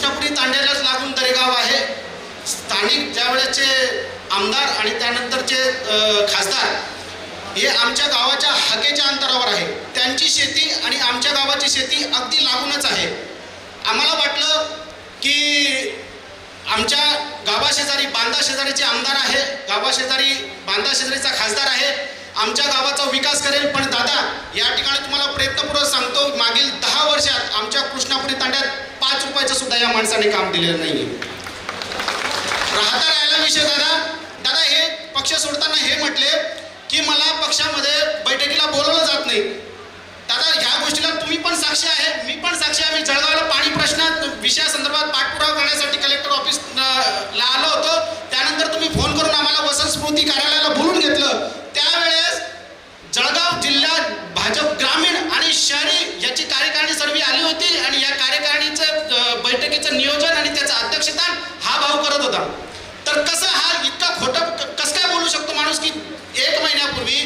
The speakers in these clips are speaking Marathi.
कृष्णपुरी तांड्यालाच लागून दरेगाव आहे. स्थानिक ज्यावेळेचे आमदार आणि त्यानंतरचे खासदार हे आमच्या गावाच्या हकेच्या अंतरावर आहे. त्यांची शेती आणि आमच्या गावाची शेती अगदी लागूनच आहे. आम्हाला वाटलं की आमच्या गावाशेजारी बांदा शेजारीचे आमदार आहे गावाशेजारी बांदा शेजारीचा खासदार आहे आमच्या गावाचा विकास करेल. पण दादा या ठिकाणी तुम्हाला प्रयत्नपूर्वक सांगतो मागील दहा वर्षात आमच्या कृष्णापुरी तांड्यात पाच रुपयाचं सुद्धा या माणसाने काम दिलेलं नाहीये. राहता राहिला विषय दादा. दादा हे पक्ष सोडताना हे म्हटले की मला पक्षामध्ये बैठकीला बोलवलं जात नाही. दादा ह्या गोष्टीला तुम्ही पण साक्षी आहे. मी पण साक्षी आहे. मी जळगावला पाणी प्रश्नात विषयासंदर्भात पाठपुरावा करण्यासाठी कलेक्टर ऑफिस ला आलो होतो त्यानंतर तुम्ही फोन करून आम्हाला वसंत स्मृती कार्यालयाला बोलून घेतलं त्यावेळेस जळगाव जिल्ह्यात भाजप ग्रामीण आणि शहरी याची कार्यकारिणी सर्व आली होती आणि या कार्यकारिणीचं अं, बैठकीचं नियोजन आणि त्याचं अध्यक्षस्थान हा भाऊ करत होता. तर कसं हा इतका खोटं कसं काय बोलू शकतो माणूस की एक महिन्यापूर्वी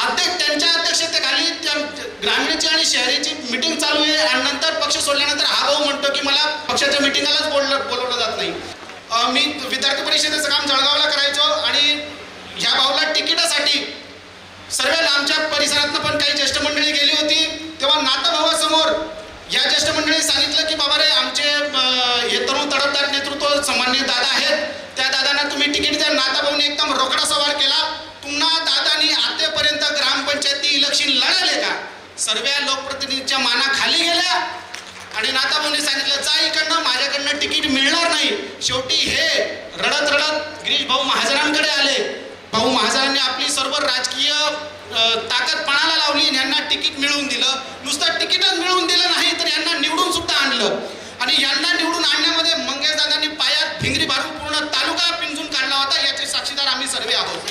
अध्यक्ष त्यांच्या अध्यक्षतेखाली त्या ग्रामीणची आणि शहरीची मिटिंग चालू आहे आणि नंतर पक्ष सोडल्यानंतर हा भाऊ म्हणतो की मला पक्षाच्या मिटिंगालाच बोललं बोलवलं जात नाही. मी विद्यार्थी परिषदेचं काम जळगावला करायचो आणि ह्या भाऊला तिकिटासाठी सर्व लांबच्या परिसरातनं पण काही ज्येष्ठ मंडळी गेली होती. तेव्हा नाताभावासमोर या ज्येष्ठ मंडळी सांगितलं की बाबा रे आमचे हे तरुण तडफदार नेतृत्व सामान्य दादा आहेत. त्या दादांना तुम्ही तिकीट द्या. नाताभाऊने एकदम रोकडा सवार केला. पुन्हा दादानी आतेपर्यंत ग्रामपंचायती इलेक्शन लढले का? सर्व लोकप्रतिनिधीच्या माना खाली गेल्या. आणि नाताभाऊने सांगितलं जा इकडनं माझ्याकडनं तिकीट मिळणार नाही. शेवटी हे रडत रडत गिरीश भाऊ महाजनांकडे आले. भाऊ महाजनांनी आपली सर्व राजकीय ताकद पणाला लावली आणि यांना तिकीट मिळवून दिलं. नुसतं तिकीटच मिळवून दिलं नाही तर यांना निवडून सुद्धा आणलं. आणि यांना निवडून आणण्यामध्ये मंगेश दादांनी पायात भिंगरी मारून पूर्ण तालुका पिंजून काढला होता याचे साक्षीदार आम्ही सर्वे आहोत.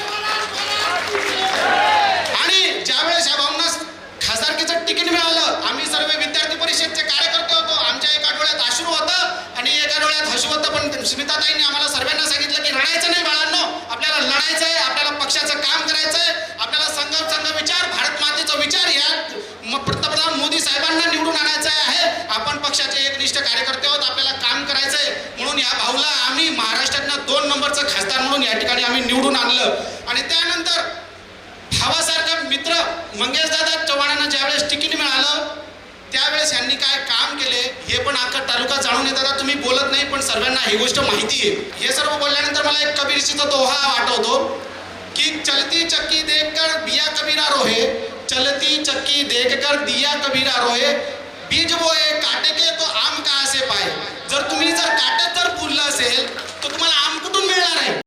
आणि ज्यावेळेस या भाऊंना खासदारकीचं तिकीट मिळालं आम्ही सर्व विद्यार्थी परिषदचे कार्यकर्ते होतो आमच्या एका डोळ्यात अश्रू होतं आणि एका डोळ्यात हसू होतं पण स्मिताताईंनी आम्हाला सर्वांना सांगितलं की रडायचं नाही बाळांनो आपल्याला लढायचं आहे आपल्याला पक्षाचं काम करायचं आपण पक्षाचे एकनिष्ठ कार्यकर्ते आहोत आपल्याला काम करायचं आहे म्हणून या भाऊला आम्ही महाराष्ट्रातनं दोन नंबरचं खासदार म्हणून या ठिकाणी आम्ही निवडून आणलं. आणि त्यानंतर भावासारखा मित्र मंगेशदादा चव्हाणांना ज्यावेळेस तिकीट मिळालं त्यावेळेस यांनी काय काम केले हे पण अख्खा तालुका जाणून येतात तुम्ही बोलत नाही पण सर्वांना ही गोष्ट माहिती आहे. हे सर्व बोलल्यानंतर मला एक कबीरशीचा दोहा आठवतो की चलती चक्की देखकर दिया कबीरा रोहे चलती चक्की देखकर दिया कबीरा रोहे बीज बोए काटे आम जर पुरलं असेल तर तुम्हाला आम कुठून मिळणार आहे?